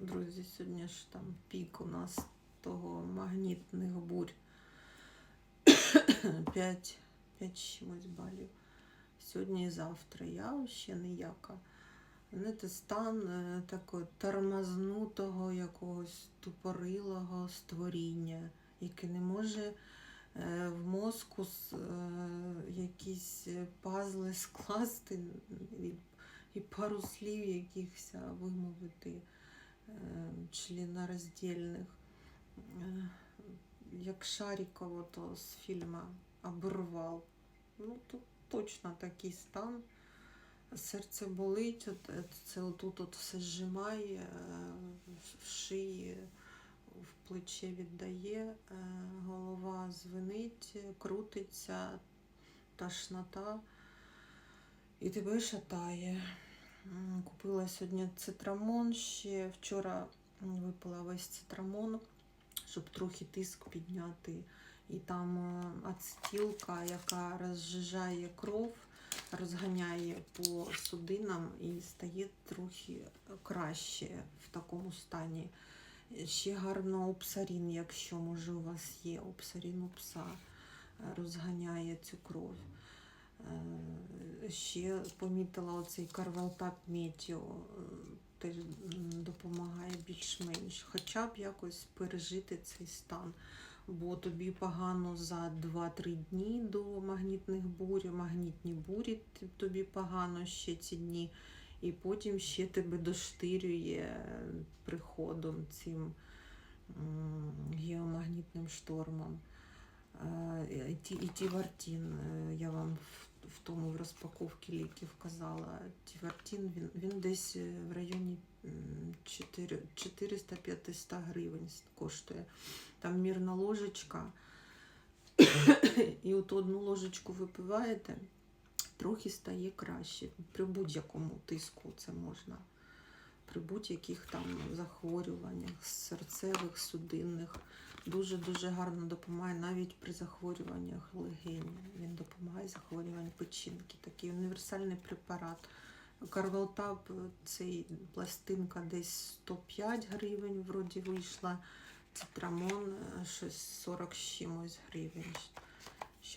Друзі, сьогодні ж там пік у нас того магнітних бурь. 5, 5 чимось балів. Сьогодні і завтра. Я ще ніяка. Знаєте, стан е, такого тормознутого, якогось тупорилого створіння, яке не може е, в мозку е, якісь пазли скласти і пару слів якихось вимовити е, членораздільних. Е, Як Шарікова то з фільму Оборвал. Ну, тут точно такий стан. Серце болить, от, це отут от все зжимає, е, в шиї, в плече віддає, голова звенить, крутиться, тошнота і тебе шатає. Купила сьогодні цитрамон ще. Вчора випила весь цитрамон, щоб трохи тиск підняти. І там е, ацетилка, яка розжижає кров, розганяє по судинам і стає трохи краще в такому стані. Ще гарно обсарін, якщо може у вас є обсарін у пса, е, розганяє цю кров. Ще помітила оцей карвалтап метіо, е, теж допомагає більш-менш. Хоча б якось пережити цей стан. Бо тобі погано за 2-3 дні до магнітних бурь, магнітні бурі тобі погано ще ці дні, і потім ще тебе доштирює приходом цим геомагнітним штормом. Е, І ті, і тівартін, е, я вам в, тому в розпаковці ліків казала. Тівартін він, він десь е, в районі 400-500 гривень коштує. Там мірна ложечка. І от одну ложечку випиваєте, трохи стає краще. При будь-якому тиску це можна. При будь-яких там захворюваннях, серцевих, судинних. Дуже-дуже гарно допомагає навіть при захворюваннях легень. Він допомагає захворюванням печінки. Такий універсальний препарат. Карвалтап, цей пластинка десь 105 гривень, вроді вийшла. Цитрамон е, щось 40 чимось гривень.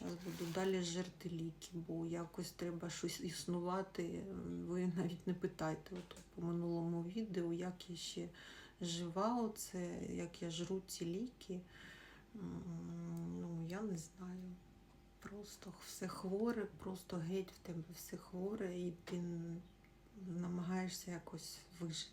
Зараз буду далі жерти ліки, бо якось треба щось існувати. Ви навіть не питайте от по минулому відео, як я ще жива, оце, як я жру ці ліки. Ну, я не знаю. Просто все хворе, просто геть в тебе все хворе, і ти намагаєшся якось вижити.